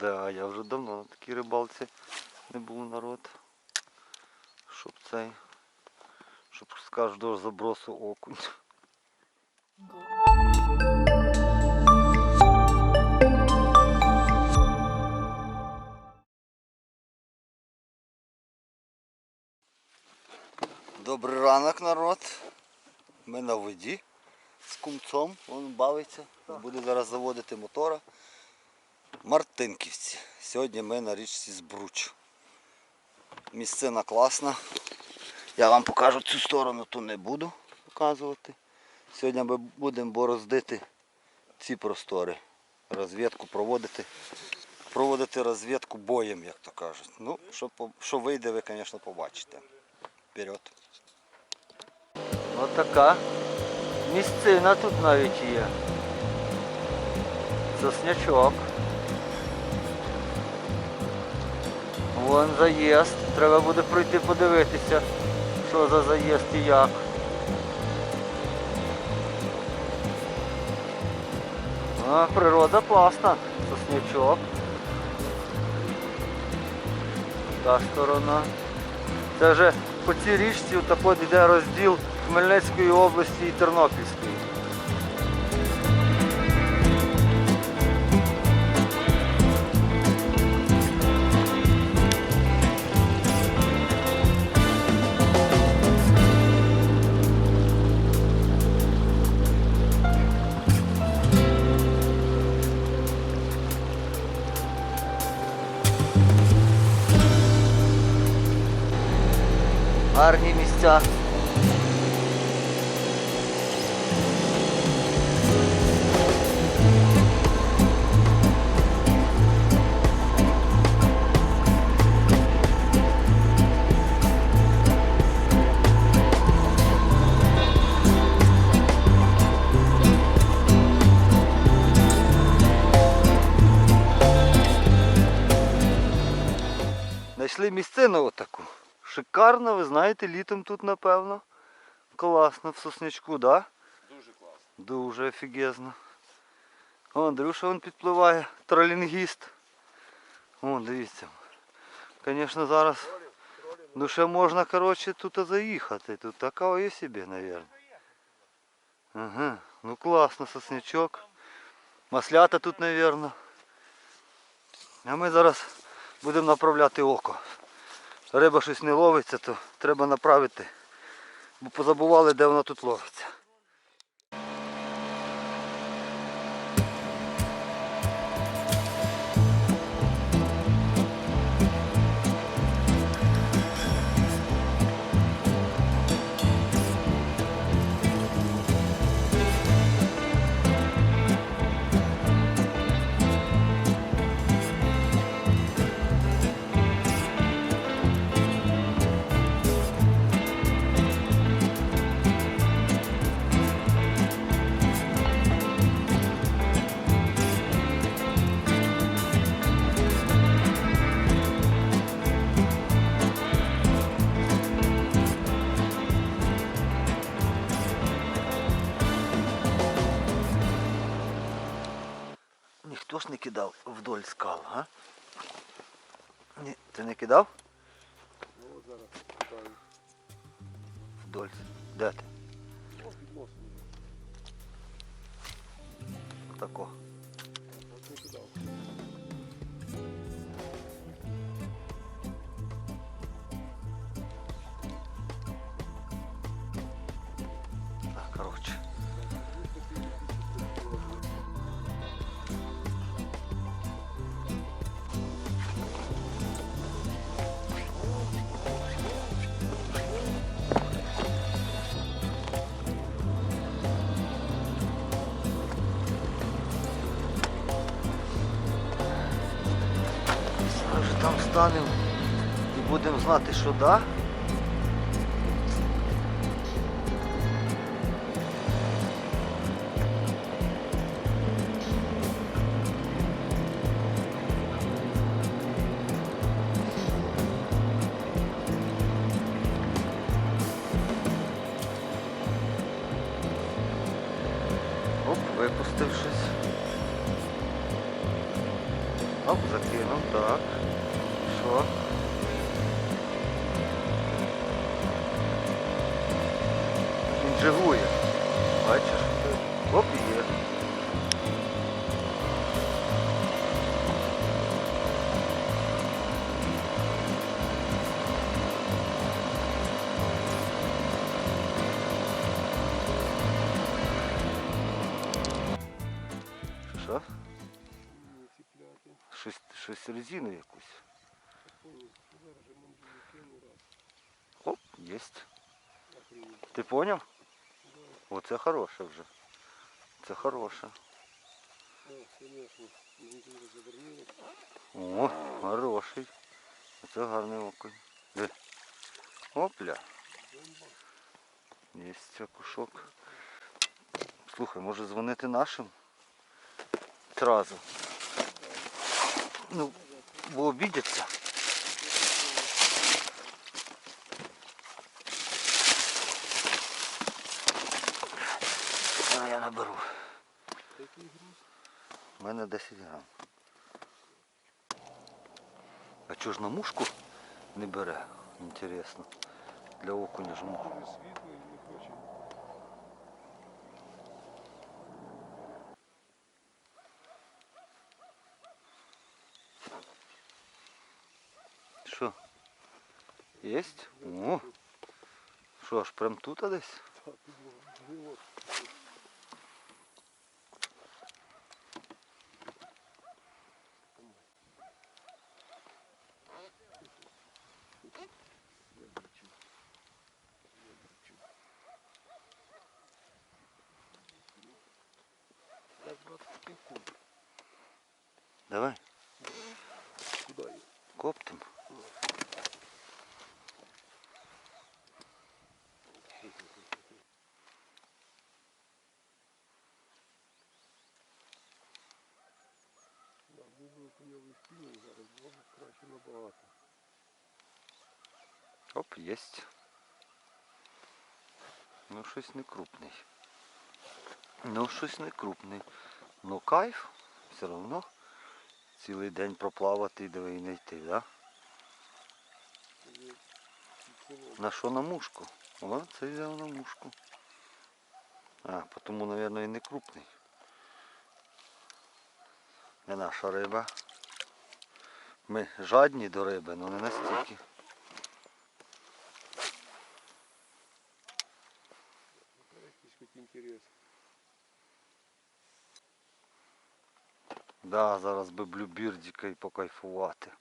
Да, я вже давно на такій рибалці не був народ. Щоб цей. Щоб з кожного забросу окунь. Добрий ранок, народ. Ми на воді з кумцом, він бавиться. Буде зараз заводити мотора. Мартинківці. Сьогодні ми на річці Збруч. Місцина класна. Я вам покажу цю сторону, то не буду показувати. Сьогодні ми будемо бороздити ці простори. Розвідку проводити. Проводити розвідку боєм, як то кажуть. Ну, що, що вийде, ви, звісно, побачите. Вперед. Така місцина тут навіть є. Соснячок. Вон заїзд. Треба буде пройти подивитися, що за заїзд і як. А, природа класна. Соснячок. Та сторона. Це вже по цій річці отак от йде розділ Хмельницької області і Тернопільської. Місцину отаку. Шикарно, ви знаєте, літом тут напевно. Класно в соснячку, да? Дуже класно. Дуже офігезно. О, Андрюша він підпливає, тролінгіст. О, дивіться. Звісно, зараз ну ще можна, коротше, тут заїхати. Тут така є собі, мабуть. Ага, ну класно, соснячок. Маслята тут, мабуть. А ми зараз будемо направляти око. Риба щось не ловиться, то треба направити. Бо позабували, де вона тут ловиться. Кидав вдоль скал, а? Ні, ти не кидав? Ну от зараз кидаю. Вдоль. Де ти? О, під мостом. Станемо і будемо знати, що да. Оп, випустив. Що? Щось, щось резину якусь. Оп, єсть. Ти поняв? Оце хороше вже. Це хороше. О, хороший. Це гарний окунь. Де? Опля. Бомба. Є це кушок. Слухай, може дзвонити нашим? Зразу. Ну, бо обідяться. А я наберу. У мене 10 грам. А чого ж на мушку не бере? Інтересно. Для окуня ж мушку. Дуже світло і не хоче. Що? Єсть? О! Що ж, прям тут десь? Був би хуйовий зараз, було краще набагато. Оп, єсть. Ну щось не крупний. Ну щось не крупний. Ну кайф, все одно. Цілий день проплавати диви і не йти, да? На що на мушку? О, це взяв на мушку. А, тому, мабуть, і не крупний. Не наша риба. Ми жадні до риби, але не настільки. Да, зараз би блюбірдіка і покайфувати.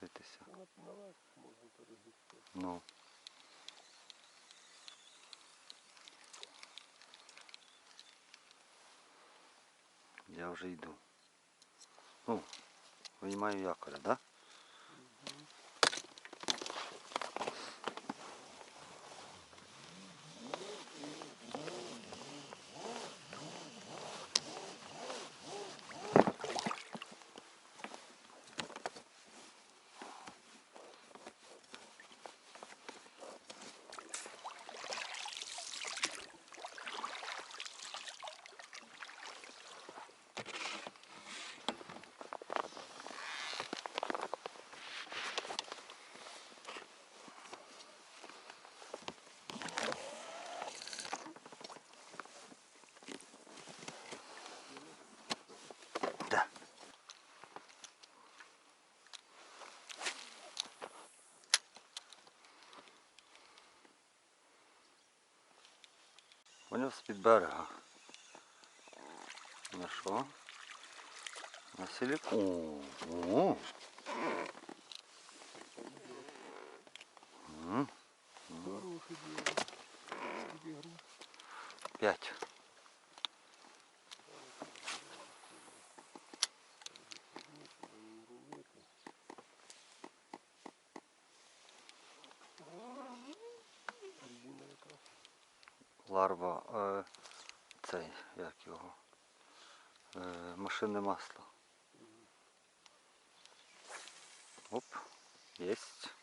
Дивіться. Ну. Я вже йду. О, виймаю якоря, так? Да. Поняв з-під берега. На що? На силікон. О. М, Хороше діло. Скільки груз? П'ять. фарба, е, цей, як його, е, машинне масло. Оп, єсть.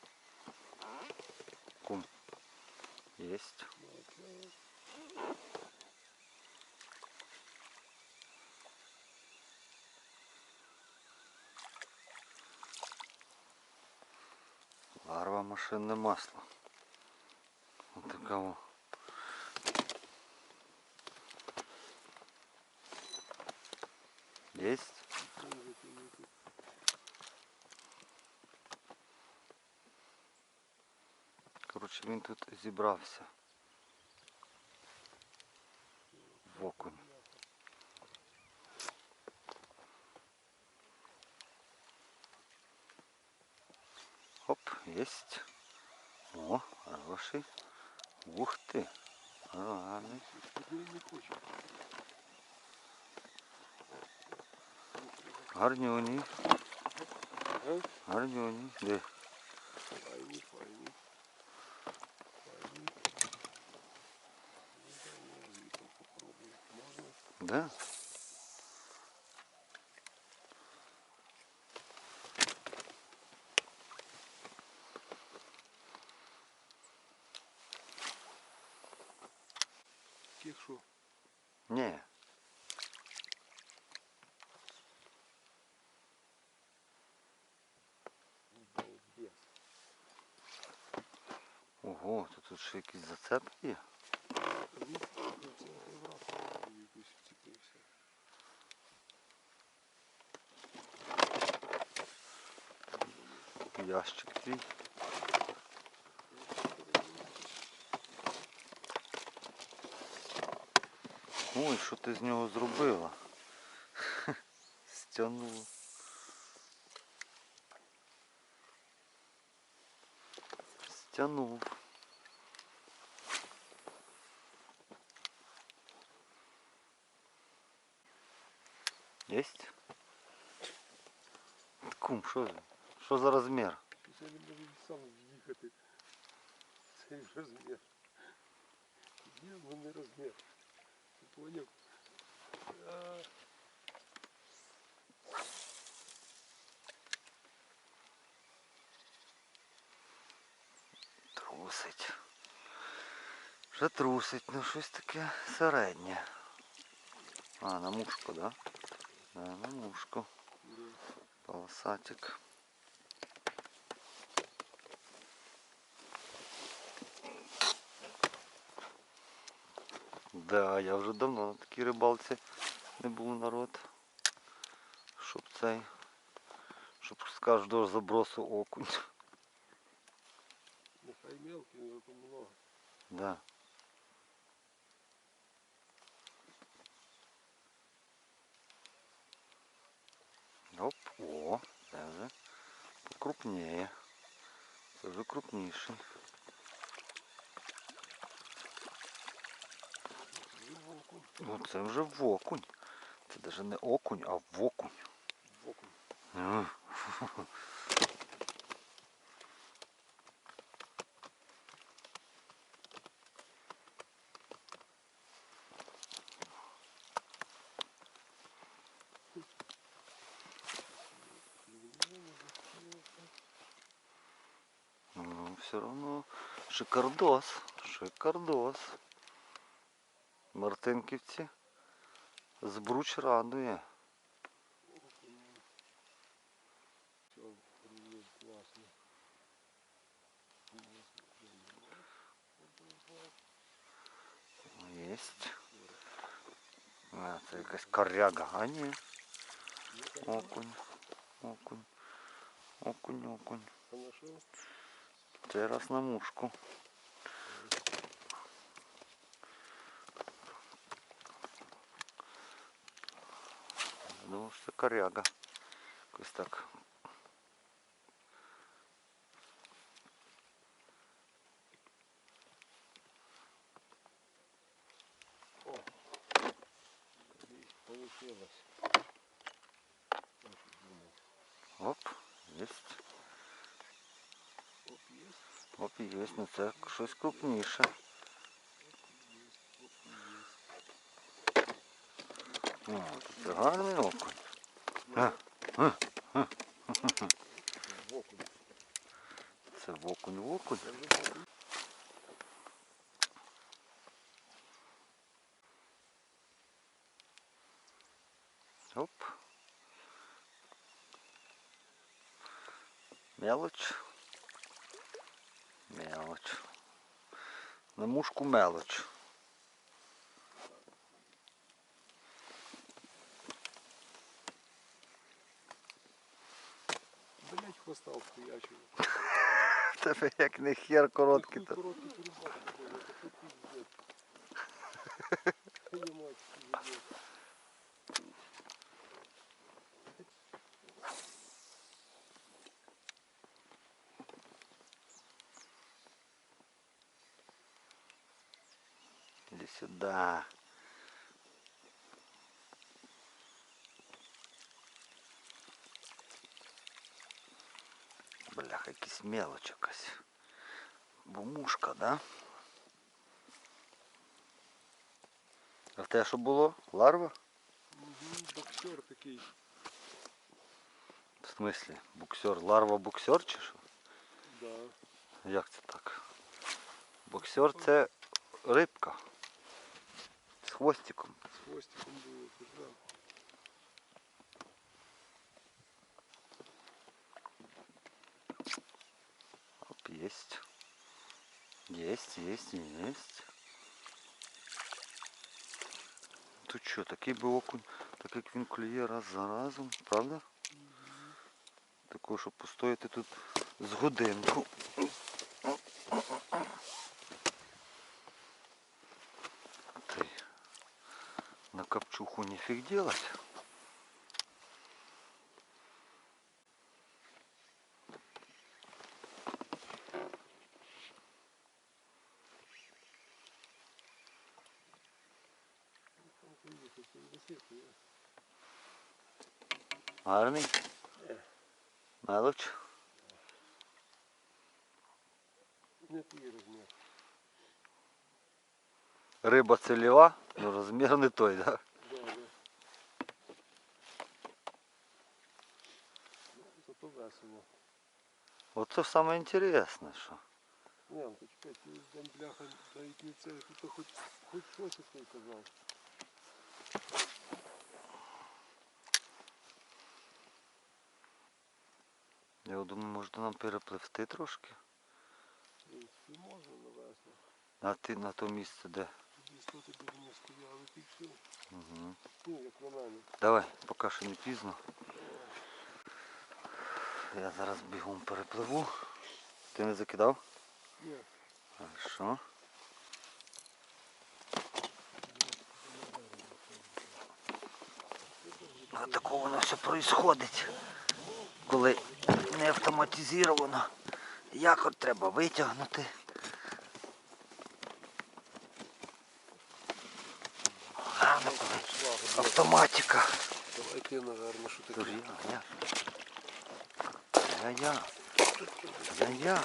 Кум. Єсть. Ларва машинне масло. Вот такого. О. Короче, він тут зібрався. В окунь. Оп, єсть. О, хороший. Ух ти. Гарний. не хоче. Гарнюній. Гарні вони. Де? Файні, файні. Файні. Да? Тих, що Ні. балдес. Ого, то тут ще якийсь зацеп є. Ящик твій. Ой, що ти з нього зробила? Стягнула. Стягнув. Єсть? Кум, що, за- що за розмір? Це не може він сам з'їхати. Цей розмір. Є, ну не розмір. Ти поняв? А, Трусить. Вже трусить, ну щось таке середнє. А, на мушку, да? Да, на мушку. Полосатик. Да, я вже давно на такій рибалці не був народ. Щоб цей. Щоб з кожного забросу окунь. Нехай мелкий, але помного. Да. Оп, о, це вже покрупніє. Це вже крупніший. Ну це вже вокунь. Це навіть не окунь, а вокунь. Боку. М. Ну, все равно шикардос, шикардос. Мартинківці. Збруч радує. Єсть. А, це якась коряга, а ні. Окунь. Окунь. Окунь, окунь. Цей раз на мушку. Думав, що це коряга. Якось так. О, получилось. Есть. Ну це щось крупніше. О, це гарний окунь. Це вокунь. Це вже боку. Оп. Мелочь. На мушку мелоч. Блять, хвоста встоячий. В Тебе як не хер короткий то. Короткий перебачки, блядь, це сюда. Бляха, якийсь мелоч якась. Бумушка, да? А тебе що було? Ларва? Мгм, Боксер такий. В смислі? Буксер. Ларва буксер чи що? Да. Як це так? Боксер це рибка. З хвостиком. З хвостиком було, ти ж да. Оп, есть. Есть, есть, есть. Тут що, такий би окунь, так як він клює раз за разом, правда? Такого, щоб постояти тут з годинку. Ти на капчуху нефиг делать. Там поїхав, це висипує. Гарний. Мелоч. Не твій розмір. Риба целева, но розмір не той, да? Да, да. Ну, Зато весело. Оце саме інтересне, що. Не, ну почекай, ти там бляха навіть не це, тут хоч, хоч щось ти казав. Я думаю, можна нам перепливти трошки. В можна навесно. На ти на то місце, де. Дійсно ти б не стояли, все. Угу. Ну, як на мене. Давай, поки що не пізно. Я зараз бігом перепливу. Ти не закидав? Ні, Хорошо. А такого воно все происходить, коли не автоматизовано. Якор треба витягнути. Гарно, коли автоматика. Давай ти, наверно, що Тож таке. я, я. Я, я. Я, я.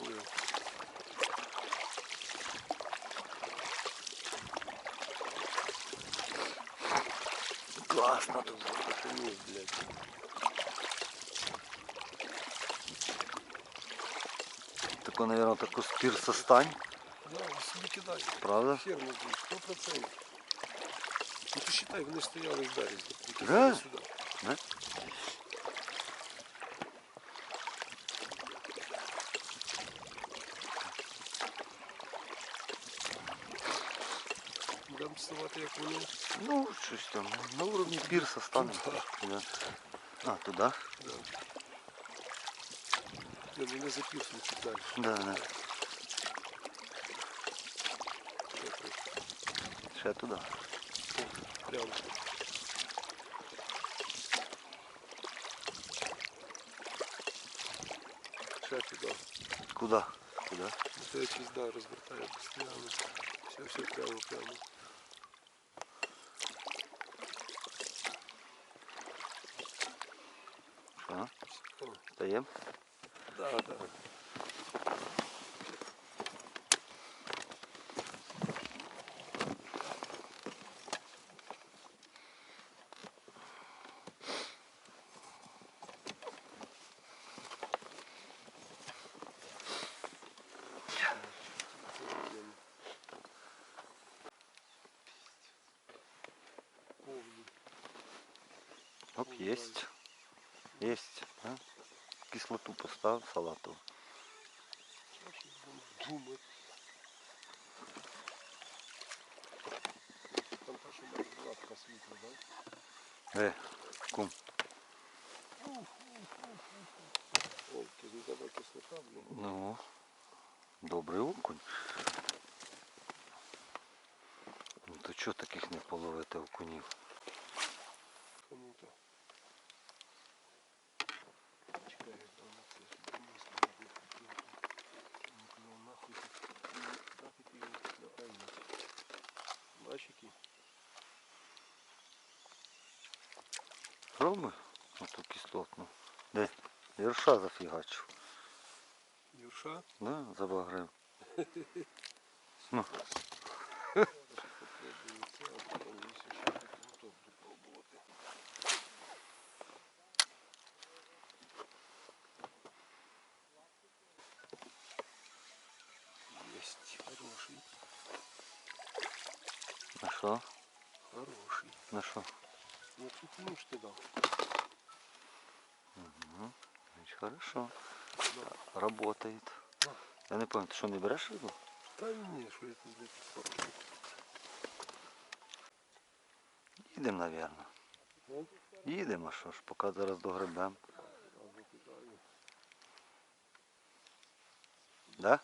Ой, Класно тут. Потонув, блядь. Тако, наверное, таку спірса стань, Да, ви собі кидай. правда? Хер не будь, сто процентів. Ну ти считай, вони стояли в березі. І ти Да? сюди. Да? Будемо вставати, як вони. Ну, щось там, на уровні пірса стане. Да. А, туди? Да. Ні, ну не запірсуй чуть далі. Да, да. Ще трохи. Ще туди. Прямо. Ще туди. Куди? Туди. Це якийсь да, розвертає постійно. Все, все прямо, прямо. Що? О, Стаємо? да, да. Повний. Оп, єсть. Єсть. А? кислоту поставив, салату. Там та, що мене була така світла, так? Е, кум. Ой, кислота, Ну, добрий окунь. Ну то чого таких не половити окунів? Вірша зафігачив. Юрша? Да, забагрив. Ну, добре хороший, на що? хороший. На що? Ну тут ну ж ти дав. Угу. Хорошо. Да. Работает. Да. Я не пам'ятаю, ти що не береш рибу? Та ні, що я тут блядь, хороший. Їдемо, напевно. Ну, Їдемо, а що ж, поки зараз догребемо. Да?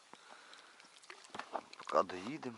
Поки доїдемо.